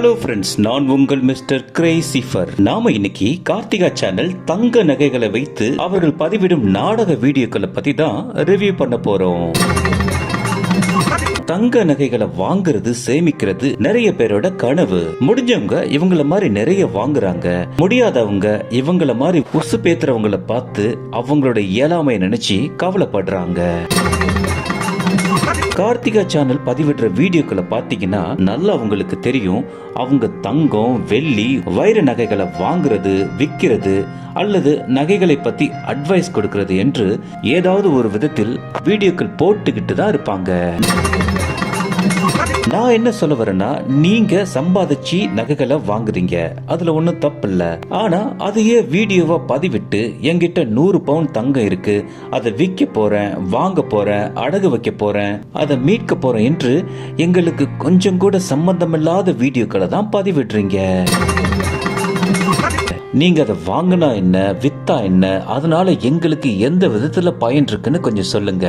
Hello friends நான் உங்கள் mister கிரேசிஃபர் நாம இன்னைக்கு கார்த்திகா சேனல் தங்க நகைகளை வைத்து அவர்கள் பதிவிடும் நாடக வீடியோக்களை பத்தி தான் ரிவ்யூ பண்ண போறோம். தங்க நகைகளை வாங்குறது சேமிக்கிறது நிறைய பேரோட கனவு. முடிஞ்சவங்க இவங்கள மாதிரி நிறைய வாங்குறாங்க. முடியாதவங்க இவங்கள மாதிரி உசு பேத்துறவங்கள பார்த்து அவங்களோட இயலாமையை நினைச்சு கவலைப்படுறாங்க. கார்த்திகா சேனல் பதிவிடுற வீடியோக்களை பார்த்தீங்கன்னா நல்லா உங்களுக்கு தெரியும். அவங்க தங்கம் வெள்ளி வைர நகைகளை வாங்குறது விற்கிறது அல்லது நகைகளை பத்தி அட்வைஸ் கொடுக்கிறது என்று ஏதாவது ஒரு விதத்தில் வீடியோக்கள் போட்டுக்கிட்டு தான் இருப்பாங்க. நான் என்ன சொல்ல வரேன்னா நீங்க சம்பாதிச்சு நகைகளை வாங்குறீங்க. அதுல ஒண்ணும் தப்பு இல்ல ஆனா அதையே வீடியோவா பதிவிட்டு என்கிட்ட நூறு பவுன் தங்கம் இருக்கு. அதை விற்க போறேன் வாங்க போறேன் அடகு வைக்க போறேன் அதை மீட்க போறேன் என்று எங்களுக்கு கொஞ்சம் கூட சம்பந்தமில்லாத வீடியோக்களை தான் பதிவிடுறீங்க. நீங்க அதை வாங்கினா என்ன வித்தா என்ன அதனால எங்களுக்கு எந்த விதத்துல பயன் இருக்குன்னு கொஞ்சம் சொல்லுங்க.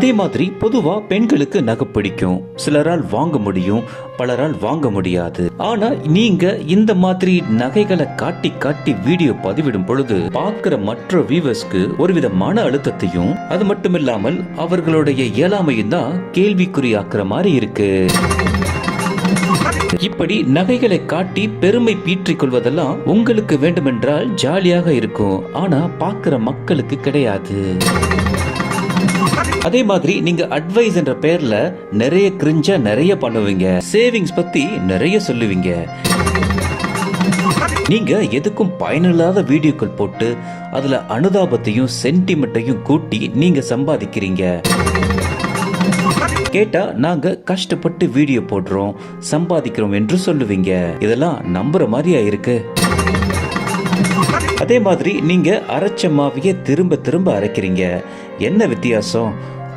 அதே மாதிரி பொதுவா பெண்களுக்கு நகை பிடிக்கும். சிலரால் வாங்க முடியும் பலரால் வாங்க முடியாது. ஆனா நீங்க இந்த மாதிரி நகைகளை காட்டி காட்டி வீடியோ பதிவிடும் பொழுது பார்க்கிற மற்ற வியூவர்ஸ்க்கு ஒருவித மன அழுத்தத்தையும் அது மட்டும் இல்லாமல் அவர்களுடைய இயலாமையும் தான் கேள்விக்குறியாக்குற மாதிரி இருக்கு. இப்படி நகைகளை காட்டி பெருமை பீற்றிக் கொள்வதெல்லாம் உங்களுக்கு வேண்டுமென்றால் ஜாலியாக இருக்கும். ஆனா பார்க்கிற மக்களுக்கு கிடையாது. அதே மாதிரி நீங்க அட்வைஸ் என்ற பேர்ல நிறைய கிரிஞ்சா நிறைய பண்ணுவீங்க. சேவிங்ஸ் பத்தி நிறைய சொல்லுவீங்க. நீங்க எதுக்கும் பயனில்லாத வீடியோக்கள் போட்டு அதுல அனுதாபத்தையும் சென்டிமெண்ட்டையும் கூட்டி நீங்க சம்பாதிக்கிறீங்க. கேட்டா நாங்க கஷ்டப்பட்டு வீடியோ போடுறோம் சம்பாதிக்கிறோம் என்று சொல்லுவீங்க. இதெல்லாம் நம்புற மாதிரியா இருக்கு? அதே மாதிரி நீங்கள் அரைச்ச மாவையே திரும்ப திரும்ப அரைக்கிறீங்க. என்ன வித்தியாசம்?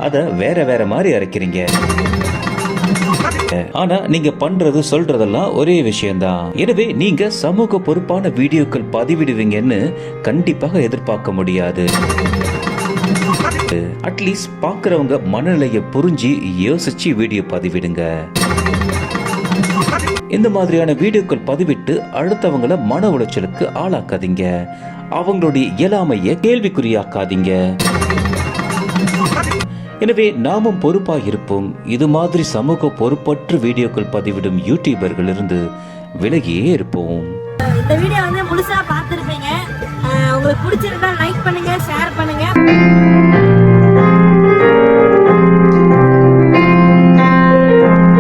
அதை வேற வேற மாதிரி அரைக்கிறீங்க. ஆனா நீங்க பண்றது சொல்றதெல்லாம் ஒரே விஷயம்தான். எனவே நீங்க சமூக பொறுப்பான வீடியோக்கள் பதிவிடுவீங்கன்னு கண்டிப்பாக எதிர்பார்க்க முடியாது. அட்லீஸ்ட் பாக்குறவங்க மனநிலையை புரிஞ்சு யோசிச்சு வீடியோ பதிவிடுங்க. இந்த மாதிரியான வீடியோக்கள் பதிவிட்டு அடுத்தவங்கள மன உளைச்சலுக்கு ஆளாக்காதீங்க. அவங்களுடைய இயலாமைய கேள்விக்குறியாக்காதீங்க. எனவே நாமும் பொறுப்பாக இருப்போம் இது மாதிரி சமூக பொறுப்பற்ற வீடியோக்கள் பதிவிடும் யூடியூபர்கள் இருந்து விலகியே இருப்போம். இந்த வீடியோ வந்து முழுசா பார்த்துருப்பீங்க. உங்களுக்கு பிடிச்சிருந்தா லைக் பண்ணுங்க ஷேர்